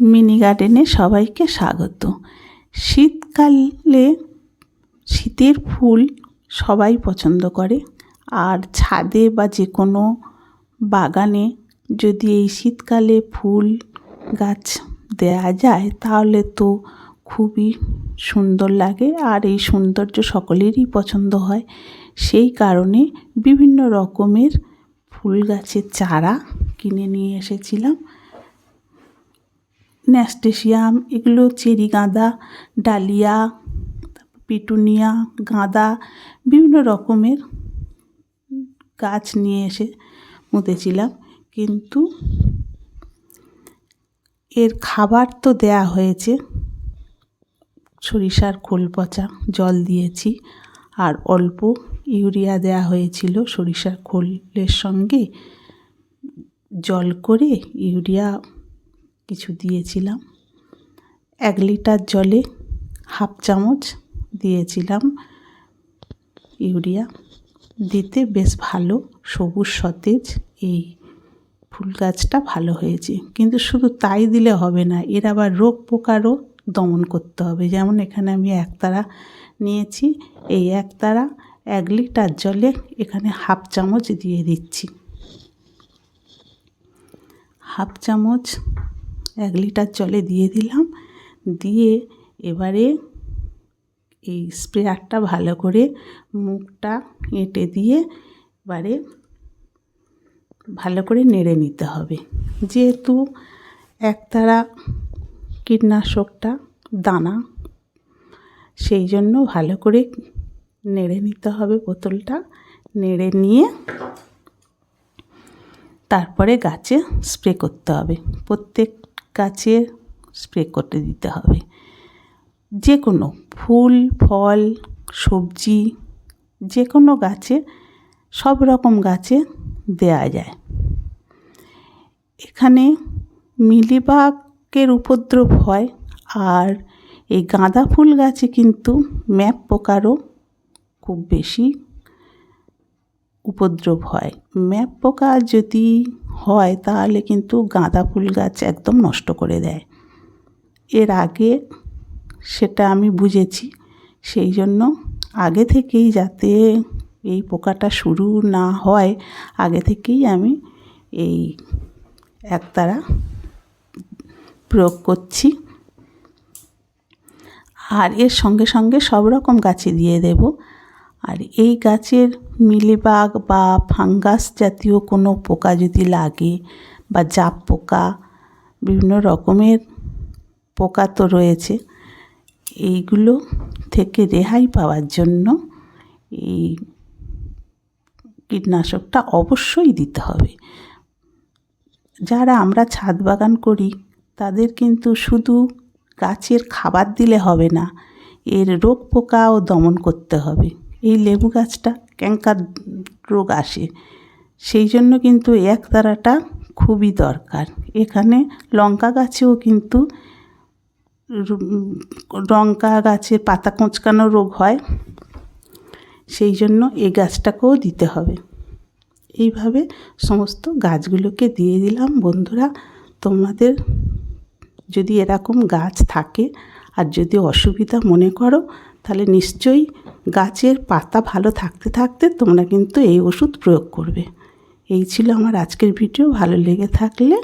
Mini গার্ডেনে সবাইকে স্বাগত। শীতকালে শীতের ফুল সবাই পছন্দ করে। আর ছাদে বা যে কোনো বাগানে যদি এই শীতকালে ফুল গাছ দেয়া যায়, তাহলে তো খুবই সুন্দর লাগে। আর এই সৌন্দর্য সকলেরই পছন্দ হয়। সেই কারণে বিভিন্ন রকমের ফুল গাছের চারা কিনে নিয়ে এসেছিলাম। ন্যাস্টেশিয়াম এগুলো চেরি গাঁদা, ডালিয়া পিটুনিয়া, গাঁদা, বিভিন্ন রকমের গাছ নিয়ে এসে পুঁতেছিলাম কিন্তু এর খাবার তো দেয়া হয়েছে। সরিষার খোল পচা, জল দিয়েছি। আর অল্প ইউরিয়া দেয়া হয়েছিল সরিষার খোলের সঙ্গে। জল করে ইউরিয়া কিছু দিয়েছিলাম। এক লিটার জলে হাফ চামচ দিয়েছিলাম ইউরিয়া। দিতে বেশ ভালো সবুজ সতেজ এই ফুল গাছটা ভালো হয়েছে। কিন্তু শুধু তাই দিলে হবে না, এর আবার রোগ পোকারও দমন করতে হবে। যেমন এখানে আমি একতারা নিয়েছি, এই একতারা এক লিটার জলে এখানে হাফ চামচ দিয়ে দিচ্ছি। হাফ চামচ এক লিটার জলে দিয়ে দিলাম। দিয়ে এবারে এই স্প্রেয়ারটা ভালো করে মুখটা এঁটে দিয়ে এবারে ভালো করে নেড়ে নিতে হবে। যেহেতু একতারা কীটনাশকটা দানা, সেই জন্য ভালো করে নেড়ে নিতে হবে বোতলটা। নেড়ে নিয়ে তারপরে গাছে স্প্রে করতে হবে। প্রত্যেক গাছে স্প্রে করতে দিতে হবে। যে কোনো ফুল, ফল, সবজি যে কোনো গাছে, সব রকম গাছে দেয়া যায়। এখানে মিলিবাগের উপদ্রব হয় আর এই গাঁদা ফুল গাছে কিন্তু ম্যাপ পোকারও খুব বেশি উপদ্রব হয়। ম্যাপ পোকা যদি হয়, তাহলে কিন্তু গাঁদা ফুল গাছ একদম নষ্ট করে দেয়। এর আগে সেটা আমি বুঝেছি, সেই জন্য আগে থেকেই যাতে এই পোকাটা শুরু না হয়, আগে থেকেই আমি এই একতারা প্রয়োগ করছি। আর এর সঙ্গে সঙ্গে সব রকম গাছে দিয়ে দেব। আর এই গাছের মিলিবাগ বা ফাঙ্গাস জাতীয় কোনো পোকা যদি লাগে বা জাপ পোকা, বিভিন্ন রকমের পোকা তো রয়েছে, এইগুলো থেকে রেহাই পাওয়ার জন্য এই কীটনাশকটা অবশ্যই দিতে হবে। যারা আমরা ছাদ বাগান করি, তাদের কিন্তু শুধু গাছের খাবার দিলে হবে না, এর রোগ পোকাও দমন করতে হবে। এই লেবু গাছটা ক্যাঙ্কার রোগ আসে। সেই জন্য কিন্তু একতারাটা খুবই দরকার। এখানে লঙ্কা গাছেও কিন্তু লঙ্কা গাছের পাতা কোঁচকানো রোগ হয়। সেই জন্য এই গাছটাকেও দিতে হবে। এইভাবে সমস্ত গাছগুলোকে দিয়ে দিলাম বন্ধুরা। তোমাদের যদি এরকম গাছ থাকে আর যদি অসুবিধা মনে করো তাহলে নিশ্চয়ই গাছের পাতা ভালো থাকতে থাকতে তোমরা কিন্তু এই ওষুধ প্রয়োগ করবে। এই ছিল আমার আজকের ভিডিও ভালো লেগে থাকলে